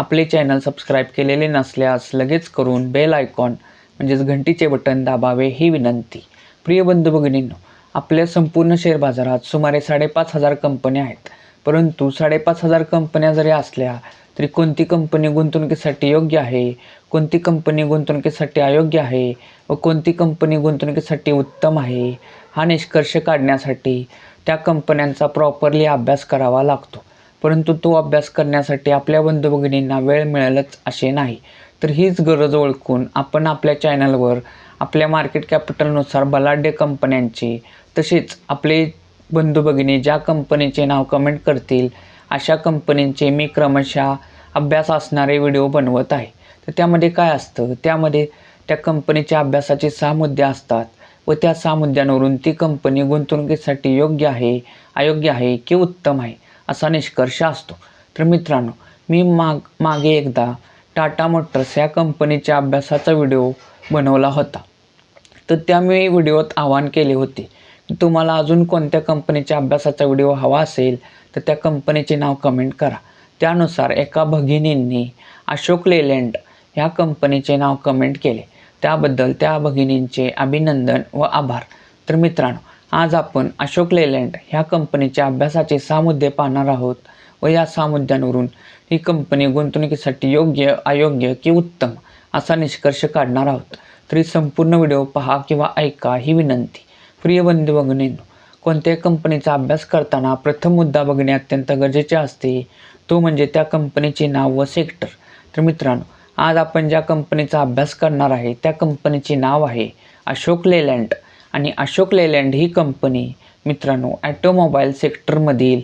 आपले channel subscribe केलेले नसल्यास लगेच करून बेल आयकॉन म्हणजेच घंटीचे बटन दाबावे ही विनंती. प्रिय बंधू भगिनींनो आपल्या संपूर्ण शेअर बाजारात सुमारे साडेपाच हजार कंपन्या आहेत. परंतु साडेपाच हजार कंपन्या जरी असल्या तरी कोणती कंपनी गुंतवणुकीसाठी योग्य आहे कोणती कंपनी गुंतवणुकीसाठी अयोग्य आहे व कोणती कंपनी गुंतवणुकीसाठी उत्तम आहे हा निष्कर्ष काढण्यासाठी त्या कंपन्यांचा प्रॉपरली अभ्यास करावा लागतो. परंतु तो अभ्यास करण्यासाठी आपल्या बंधू भगिनींना वेळ मिळेलच असे नाही. तर हीच गरज ओळखून आपण आपल्या चॅनलवर आपल्या मार्केट कॅपिटलनुसार बलाढ्य कंपन्यांचे तसेच आपले बंधू भगिनी ज्या कंपनीचे नाव कमेंट करतील अशा कंपनींचे मी क्रमशः अभ्यास असणारे व्हिडिओ बनवत आहे. तर त्यामध्ये काय असतं? त्यामध्ये त्या कंपनीच्या अभ्यासाचे सहा मुद्दे असतात व त्या सहा मुद्द्यांवरून ती कंपनी गुंतवणुकीसाठी योग्य आहे अयोग्य आहे की उत्तम आहे? असा निष्कर्ष असतो. तर मित्रांनो मी माग मागे एकदा टाटा मोटर्स या कंपनीच्या अभ्यासाचा व्हिडिओ बनवला होता. तर त्या मी व्हिडिओत आवाहन केले होते की तुम्हाला अजून कोणत्या कंपनीच्या अभ्यासाचा व्हिडिओ हवा असेल तर त्या कंपनीचे नाव कमेंट करा. त्यानुसार एका भगिनींनी अशोक लेलँड ह्या कंपनीचे नाव कमेंट केले. त्याबद्दल त्या भगिनींचे अभिनंदन व आभार. तर मित्रांनो आज आपण अशोक लेलँड ह्या कंपनीच्या अभ्यासाचे सहा मुद्दे पाहणार आहोत व या सहा मुद्द्यांवरून ही कंपनी गुंतवणुकीसाठी योग्य अयोग्य की उत्तम असा निष्कर्ष काढणार आहोत. तरी संपूर्ण व्हिडिओ पहा किंवा ऐका ही विनंती. प्रिय बंधू भगिनींनो कोणत्याही कंपनीचा अभ्यास करताना प्रथम मुद्दा बघणे अत्यंत गरजेचे असते. तो म्हणजे त्या कंपनीचे नाव व सेक्टर. तर मित्रांनो आज आपण ज्या कंपनीचा अभ्यास करणार आहे त्या कंपनीचे नाव आहे अशोक लेलँड. आणि अशोक लेलँड ही कंपनी मित्रांनो ॲटोमोबाईल सेक्टरमधील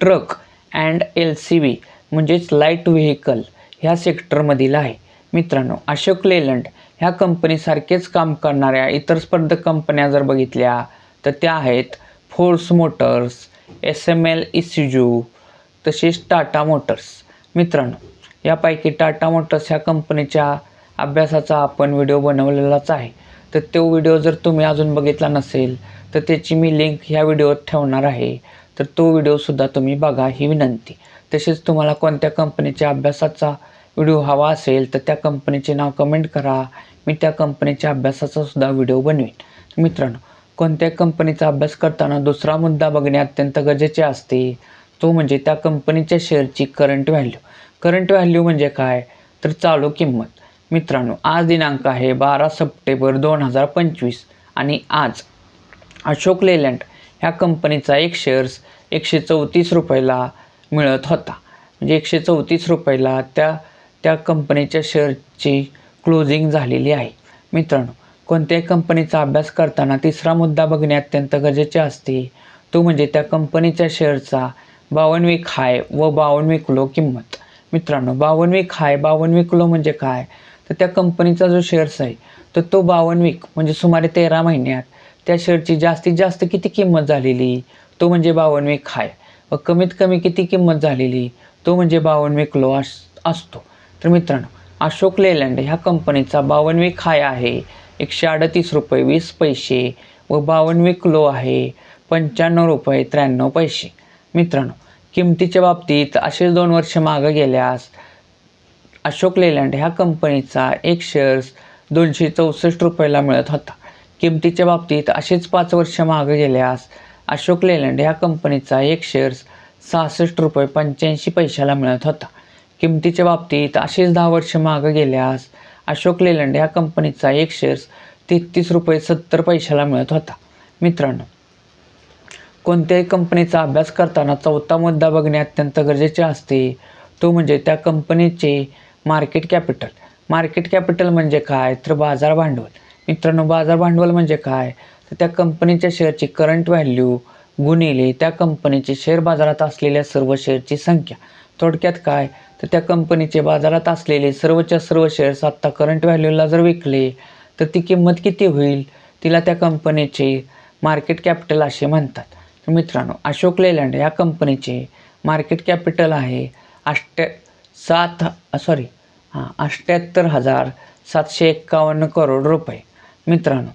truck and L C V म्हणजेच लाइट व्हेकल ह्या सेक्टरमधील आहे. मित्रांनो अशोक लेलँड ह्या कंपनीसारखेच काम करणाऱ्या इतर स्पर्धक कंपन्या जर बघितल्या तर त्या आहेत Force Motors S M L Isuzu तसेच टाटा मोटर्स. मित्रांनो यापैकी टाटा मोटर्स ह्या कंपनीच्या अभ्यासाचा आपण व्हिडिओ बनवलेलाच आहे. तर तो व्हिडिओ जर तुम्ही अजून बघितला नसेल तर त्याची मी लिंक ह्या व्हिडिओत ठेवणार आहे. तर तो व्हिडिओसुद्धा तुम्ही बघा ही विनंती. तसेच तुम्हाला कोणत्या कंपनीच्या अभ्यासाचा व्हिडिओ हवा असेल तर त्या कंपनीचे नाव कमेंट करा. मी त्या कंपनीच्या अभ्यासाचा सुद्धा व्हिडिओ बनवेन. मित्रांनो कोणत्या कंपनीचा अभ्यास करताना दुसरा मुद्दा बघणे अत्यंत गरजेचे असते तो म्हणजे त्या कंपनीच्या शेअरची करंट व्हॅल्यू करंट व्हॅल्यू म्हणजे काय? तर चालू किंमत. मित्रांनो आज दिनांक आहे बारा सप्टेंबर दोन हजार पंचवीस आणि आज अशोक लेलँड ह्या कंपनीचा एक शेअर्स एकशे चौतीस रुपयाला मिळत होता. म्हणजे एकशे चौतीस रुपयाला त्या त्या कंपनीच्या शेअरची क्लोजिंग झालेली आहे. मित्रांनो कोणत्याही कंपनीचा अभ्यास करताना तिसरा मुद्दा बघणे अत्यंत गरजेचे असते. तो म्हणजे त्या कंपनीच्या शेअरचा बावनवीक हाय व बावनवीक लो किंमत. मित्रांनो बावनवीक हाय बावनवीक लो म्हणजे काय? तर त्या कंपनीचा जो शेअर्स आहे तर तो बावन्न वीक म्हणजे सुमारे तेरा महिन्यात त्या शेअरची जास्तीत जास्त किती किंमत झालेली? तो म्हणजे बावन्न वीक हाय व कमीत कमी किती किंमत झालेली? तो म्हणजे बावन्न वीक लो अस असतो. तर मित्रांनो अशोक लेलँड ह्या कंपनीचा बावन्न वीक हाय आहे एकशे अडतीस रुपये वीस पैसे व बावन्न वीक लो आहे पंच्याण्णव रुपये त्र्याण्णव पैसे. मित्रांनो किमतीच्या बाबतीत असे दोन वर्ष मागं गेल्यास अशोक लेलँड ह्या कंपनीचा एक शेअर्स दोनशे चौसष्ट रुपयाला मिळत होता. किमतीच्या बाबतीत असेच पाच वर्ष मागं गेल्यास अशोक लेलँड ह्या कंपनीचा एक शेअर्स सहासष्ट रुपये पंच्याऐंशी पैशाला मिळत होता. किमतीच्या बाबतीत असेच दहा वर्ष मागं गेल्यास अशोक लेलँड ह्या कंपनीचा एक शेअर्स तेहतीस रुपये सत्तर पैशाला मिळत होता. मित्रांनो कोणत्याही कंपनीचा अभ्यास करताना चौथा मुद्दा बघणे अत्यंत गरजेचे असते. तो म्हणजे त्या कंपनीचे मार्केट कॅपिटल. मार्केट कॅपिटल म्हणजे काय? तर बाजार भांडवल. मित्रांनो बाजार भांडवल म्हणजे काय? तर त्या कंपनीच्या शेअरची करंट व्हॅल्यू गुणिले त्या कंपनीचे शेअर बाजारात असलेल्या सर्व शेअरची संख्या. थोडक्यात काय? तर त्या कंपनीचे बाजारात असलेले सर्वच्या सर्व शेअर्स आत्ता करंट व्हॅल्यूला जर विकले तर ती किंमत किती होईल? तिला त्या कंपनीचे मार्केट कॅपिटल असे म्हणतात. तर मित्रांनो अशोक लेलँड या कंपनीचे मार्केट कॅपिटल आहे अष्ट्या सात सॉरी हां अठ्ठ्याहत्तर हजार सातशे एक्कावन्न करोड रुपये. मित्रांनो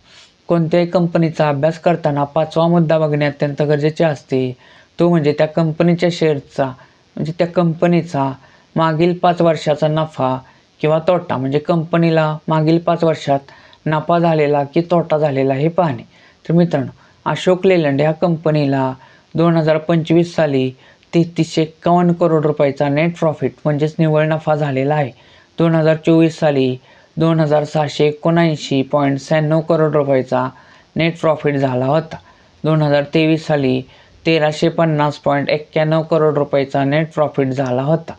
कोणत्याही कंपनीचा अभ्यास करताना पाचवा मुद्दा बघणे अत्यंत गरजेचे असते. तो म्हणजे त्या कंपनीच्या शेअरचा म्हणजे त्या कंपनीचा मागील पाच वर्षाचा नफा किंवा तोटा म्हणजे कंपनीला मागील पाच वर्षात नफा झालेला की तोटा झालेला हे पाहणे. तर मित्रांनो अशोक लेलंड ह्या कंपनीला दोन हजार पंचवीस साली तेहतीसशे एक्कावन्न करोड रुपयाचा नेट प्रॉफिट म्हणजेच निव्वळ नफा झालेला आहे. दोन हजार चोवीस साली दोन हजार सहाशे एकोणऐंशी पॉईंट शहाण्णव करोड रुपयाचा नेट प्रॉफिट झाला होता. दोन हजार तेवीस साली तेराशे पन्नास पॉईंट एक्क्याण्णव करोड रुपयाचा नेट प्रॉफिट झाला होता.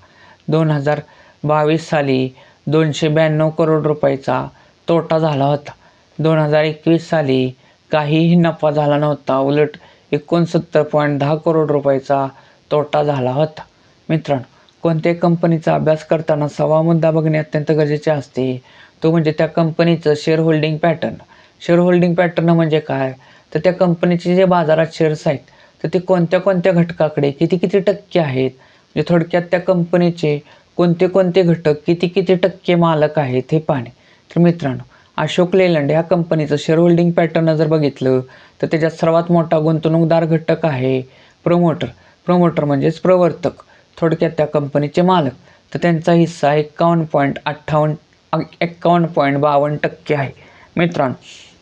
दोन हजार बावीस साली दोनशे ब्याण्णव करोड रुपयाचा तोटा झाला होता. दोन हजार एकवीस साली काहीही नफा झाला नव्हता. उलट एकोणसत्तर पॉईंट दहा करोड रुपयाचा तोटा झाला होता. मित्रांनो कोणत्याही कंपनीचा अभ्यास करताना सवा मुद्दा बघणे अत्यंत गरजेचे असते. तो म्हणजे त्या कंपनीचं share holding pattern share holding pattern म्हणजे काय? तर त्या कंपनीचे जे बाजारात शेअर्स आहेत तर ते कोणत्या कोणत्या घटकाकडे किती किती टक्के आहेत? म्हणजे थोडक्यात त्या कंपनीचे कोणते कोणते घटक किती किती टक्के मालक आहेत हे पाहणे. तर मित्रांनो अशोक लेलंड ह्या कंपनीचं शेअर होल्डिंग पॅटर्न जर बघितलं तर त्याच्यात सर्वात मोठा गुंतवणूकदार घटक आहे प्रमोटर प्रमोटर म्हणजेच प्रवर्तक थोडक्यात त्या कंपनीचे मालक. तर त्यांचा हिस्सा एक्कावन्न पॉईंट अठ्ठावन्न एक्कावन्न पॉईंट बावन्न टक्के आहे. मित्रांनो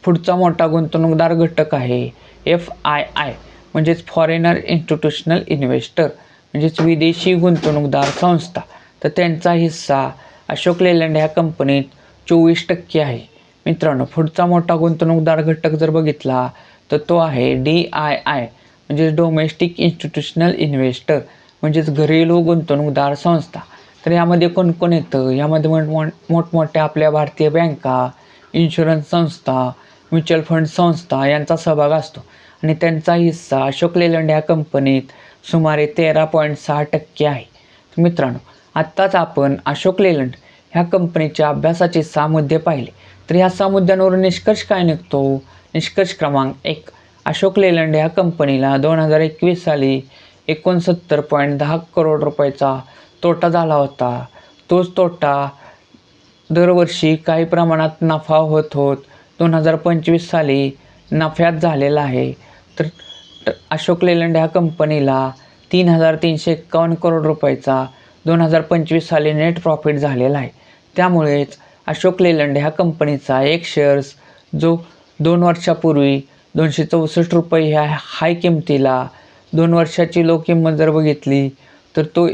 पुढचा मोठा गुंतवणूकदार घटक आहे एफ आय आय म्हणजेच फॉरेनर इन्स्टिट्यूशनल इन्व्हेस्टर म्हणजेच विदेशी गुंतवणूकदार संस्था. तर त्यांचा हिस्सा अशोक लेलँड ह्या कंपनीत चोवीस टक्के आहे. मित्रांनो पुढचा मोठा गुंतवणूकदार घटक जर बघितला तर तो आहे डी आय आय म्हणजेच डोमेस्टिक इन्स्टिट्यूशनल इन्व्हेस्टर म्हणजेच घरेलू गुंतवणूकदार संस्था. तर यामध्ये कोण कोण येतं? यामध्ये मोठ मोठमोठ्या आपल्या भारतीय बँका इन्शुरन्स संस्था म्युच्युअल फंड संस्था यांचा सहभाग असतो. आणि त्यांचा हिस्सा अशोक लेलंड या कंपनीत सुमारे तेरा पॉईंट सहा टक्के आहे. मित्रांनो आत्ताच आपण अशोक लेलंड ह्या कंपनीच्या अभ्यासाचे सहा मुद्दे पाहिले. तर ह्या सहा मुद्द्यांवरून निष्कर्ष काय निघतो? निष्कर्ष क्रमांक एक अशोक लेलंड ह्या कंपनीला दोन हजार एकवीस साली एकोणसत्तर पॉईंट दहा करोड रुपयाचा तोटा झाला होता. तोच तोटा दरवर्षी काही प्रमाणात नफा होत होत दोन हजार पंचवीस साली नफ्यात झालेला आहे. तर अशोक लेलंड ह्या कंपनीला तीन हजार तीनशे एक्कावन्न करोड रुपयाचा दोन हजार पंचवीस साली नेट प्रॉफिट झालेला आहे. त्यामुळेच अशोक लेलंड ह्या कंपनीचा एक शेअर्स जो दोन वर्षापूर्वी दोनशे चौसष्ट रुपये ह्या हाय किमतीला दोन वर्षाची लो किंमत जर बघितली तर तो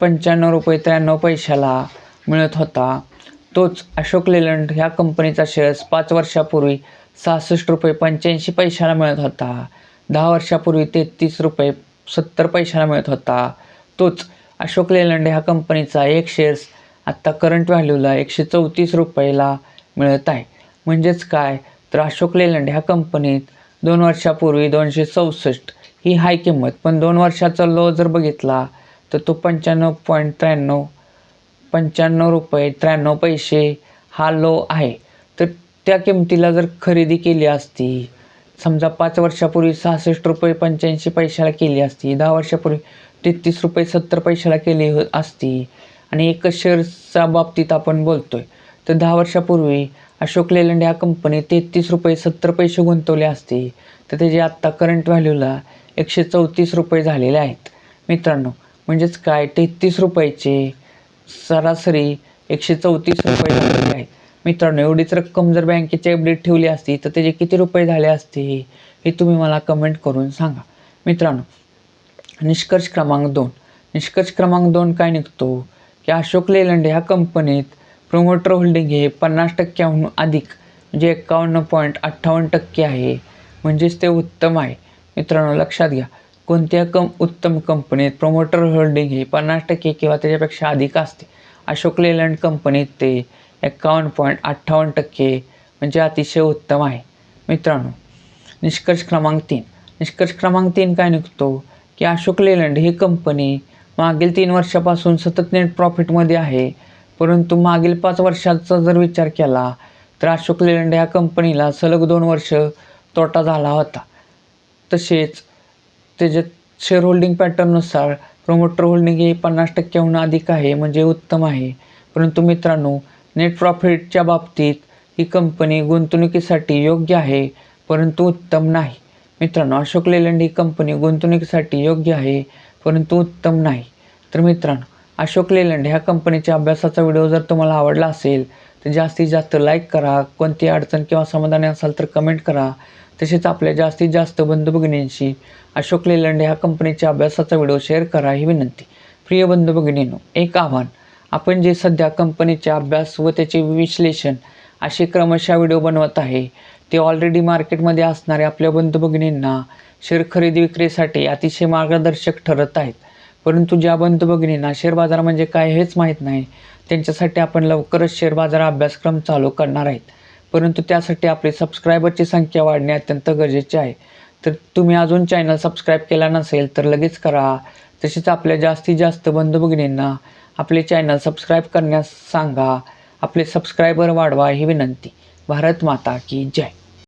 पंच्याण्णव रुपये त्र्याण्णव पैशाला मिळत होता. तोच अशोक लेलंड ह्या कंपनीचा शेअर्स पाच वर्षापूर्वी सहासष्ट रुपये पंच्याऐंशी पैशाला मिळत होता. दहा वर्षापूर्वी तेहतीस रुपये सत्तर पैशाला मिळत होता. तोच अशोक लेलंड ह्या कंपनीचा एक शेअर्स आत्ता करंट व्हॅल्यूला एकशे चौतीस रुपयाला मिळत आहे. म्हणजेच काय? तर अशोक लेलंड ह्या कंपनीत दोन वर्षापूर्वी दोनशे चौसष्ट ही हाय किंमत पण दोन वर्षाचा लो जर बघितला तर तो पंच्याण्णव पॉईंट त्र्याण्णव पंच्याण्णव रुपये त्र्याण्णव पैसे हा लो आहे. तर त्या किमतीला जर खरेदी केली असती समजा पाच वर्षापूर्वी सहासष्ट रुपये पंच्याऐंशी पैशाला केली असती दहा वर्षापूर्वी तेहतीस रुपये सत्तर पैशाला केली हो- असती आणि एकच शेअर्सच्या बाबतीत आपण बोलतोय तर दहा वर्षापूर्वी अशोक लेलंड ह्या कंपनीत तेहतीस रुपये सत्तर पैसे गुंतवले असते. तर त्याचे आत्ता करंट व्हॅल्यूला एकशे चौतीस रुपये झालेले आहेत. मित्रांनो म्हणजेच काय? तेहतीस रुपयाचे सरासरी एकशे चौतीस रुपये झालेले आहेत. मित्रांनो एवढीच रक्कम जर बँकेची अपडेट ठेवली असती तर त्याचे किती रुपये झाले असते? हे तुम्ही मला कमेंट करून सांगा. मित्रांनो निष्कर्ष क्रमांक दोन. निष्कर्ष क्रमांक दोन काय निघतो? की अशोक लेलंड ह्या कंपनीत प्रोमोटर होल्डिंग हे पन्नास टक्क्याहून अधिक म्हणजे एकावन्न पॉईंट अठ्ठावन्न टक्के आहे. म्हणजेच ते उत्तम आहे. मित्रांनो लक्षात घ्या. कोणत्या कम उत्तम कंपनीत प्रोमोटर होल्डिंग हे पन्नास टक्के किंवा त्याच्यापेक्षा अधिक असते? अशोक लेलंड कंपनीत ते एकावन्न पॉईंट अठ्ठावन्न टक्के म्हणजे अतिशय उत्तम आहे. मित्रांनो निष्कर्ष क्रमांक तीन. निष्कर्ष क्रमांक तीन काय निघतो? की अशोक लेलंड ही कंपनी मागील तीन वर्षापासून सतत नेट प्रॉफिटमध्ये आहे. परंतु मागील पाच वर्षाचा जर विचार केला तर अशोक लेलंड या कंपनीला सलग दोन वर्ष तोटा झाला होता. तसेच त्याच्यात शेअर होल्डिंग पॅटर्ननुसार प्रोमोटर होल्डिंग हे पन्नास टक्क्याहून अधिक आहे म्हणजे उत्तम आहे. परंतु मित्रांनो नेट प्रॉफिटच्या बाबतीत ही कंपनी गुंतवणुकीसाठी योग्य आहे परंतु उत्तम नाही. मित्रांनो अशोक लेलंड ही कंपनी गुंतवणुकीसाठी योग्य आहे परंतु उत्तम नाही. तर मित्रांनो अशोक लेलंड ह्या कंपनीच्या अभ्यासाचा व्हिडिओ जर तुम्हाला आवडला असेल तर जास्तीत जास्त लाईक करा. कोणती अडचण किंवा समाधानी असाल तर कमेंट करा. तसेच आपल्या जास्तीत जास्त बंधू भगिनींशी अशोक लेलंड ह्या कंपनीच्या अभ्यासाचा व्हिडिओ शेअर करा ही विनंती. प्रिय बंधू भगिनीनो एक आव्हान. आपण जे सध्या कंपनीचे अभ्यास व त्याचे विश्लेषण असे क्रमशः व्हिडिओ बनवत आहे ते ऑलरेडी मार्केटमध्ये असणाऱ्या आपल्या बंधू भगिनींना शेअर खरेदी विक्रीसाठी अतिशय मार्गदर्शक ठरत आहेत. परंतु ज्या बंधभगिनींना शेअर बाजार म्हणजे काय हेच माहीत नाही त्यांच्यासाठी आपण लवकरच शेअर बाजार अभ्यासक्रम चालू करणार आहेत. परंतु त्यासाठी आपली सबस्क्रायबरची संख्या वाढणे अत्यंत गरजेचे आहे. तर तुम्ही अजून चॅनल सबस्क्राईब केला नसेल तर लगेच करा. तसेच आपल्या जास्तीत जास्त बंधुभगिनींना आपले चॅनल सबस्क्राईब करण्यास सांगा. आपले सबस्क्रायबर वाढवा ही विनंती. भारत माता की जय.